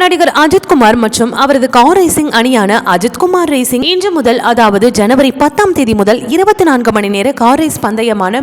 நடிகர் அஜித்குமார் மற்றும் அவரது கார் ரேசிங் அணியான அஜித்குமார் ரேசிங் இன்று முதல் அதாவது ஜனவரி பத்தாம் தேதி முதல் இருபத்தி நான்கு மணி நேர car race பந்தயமான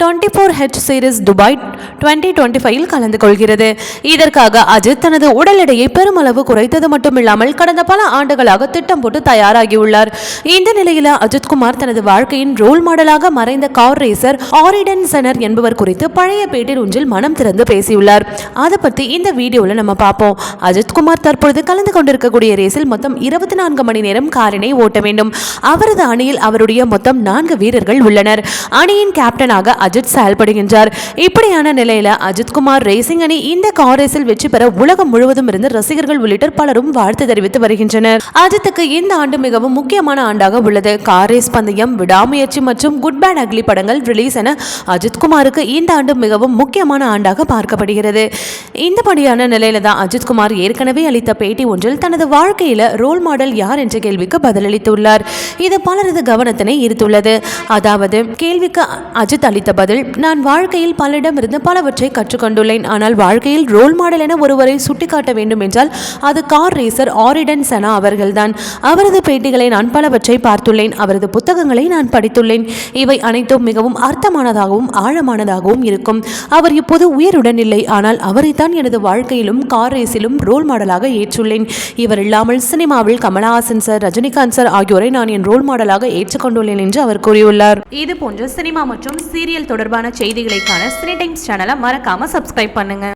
twenty four H series Dubai twenty twenty five கலந்து கொள்கிறது. இதற்காக அஜித் தனது உடல் எடையை பெருமளவு குறைத்தது மட்டுமில்லாமல் கடந்த பல ஆண்டுகளாக திட்டம் போட்டு தயாராகியுள்ளார். இந்த நிலையில் அஜித்குமார் தனது வாழ்க்கையின் ரோல் மாடலாக மறைந்த கார் ரேசர் ஆரிடன் செனர் என்பவர் குறித்து பழைய பேட்டில் ஒன்றில் மனம் திறந்து பேசியுள்ளார். அதை பற்றி இந்த வீடியோவில் நம்ம பார்ப்போம். அஜித் அஜித்குமார் தற்பொழுது கலந்து கொண்டிருக்கக்கூடிய ரேஸில் மொத்தம் இருபத்தி நான்கு மணி நேரம் காரினை ஓட்ட வேண்டும். அவரது அணியில் அவருடைய மொத்தம் நான்கு வீரர்கள் உள்ளனர். அணியின் கேப்டனாக அஜித் செயல்படுகின்றார். இப்படியான நிலையில அஜித்குமார் ரேசிங் அணி இந்த கார் ரேஸில் வெற்றி பெற உலகம் முழுவதும் இருந்து ரசிகர்கள் உள்ளிட்ட பலரும் வாழ்த்து தெரிவித்து வருகின்றனர். அஜித்துக்கு இந்த ஆண்டு மிகவும் முக்கியமான ஆண்டாக உள்ளது. கார் ரேஸ் பந்தயம் விடாமுயற்சி மற்றும் குட் பேட் அக்லி படங்கள் ரிலீஸ் என அஜித்குமாருக்கு இந்த ஆண்டு மிகவும் முக்கியமான ஆண்டாக பார்க்கப்படுகிறது. இந்தபடியான நிலையில தான் அஜித்குமார் ஏற்கனவே அளித்த பேட்டி ஒன்றில் தனது வாழ்க்கையில ரோல் மாடல் யார் என்ற கேள்விக்கு பதிலளித்துள்ளார். இது பலரது கவனத்தினை ஈர்த்துள்ளது. அதாவது கேள்விக்கு அஜித் அளித்த பதில் நான் வாழ்க்கையில் பலரிடமிருந்து பலவற்றை கற்றுக்கொண்டுள்ளேன். ஆனால் வாழ்க்கையில் ரோல் மாடல் என ஒருவரை சுட்டிக்காட்ட வேண்டும் என்றால் அது கார் ரேசர் ஆரிடன் சனா அவர்கள்தான். அவரது பேட்டிகளை நான் பலவற்றை பார்த்துள்ளேன். அவரது புத்தகங்களை நான் படித்துள்ளேன். இவை அனைத்தும் மிகவும் அர்த்தமானதாகவும் ஆழமானதாகவும் இருக்கும். அவர் இப்போது உயிருடன் இல்லை. ஆனால் அவரைத்தான் எனது வாழ்க்கையிலும் கார் ரேஸிலும் ரோல் மாடலாக ஏற்றுள்ளேன். இவர் இல்லாமல் சினிமாவில் கமலஹாசன் சார் ரஜினிகாந்த் சார் ஆகியோரை நான் என் ரோல் மாடலாக ஏற்றுக்கொண்டுள்ளேன் என்று அவர் கூறியுள்ளார். இது போன்ற சினிமா மற்றும் சீரியல் தொடர்பான செய்திகளை சினி டைம்ஸ் சேனலை மறக்காம சப்ஸ்கிரைப் பண்ணுங்க.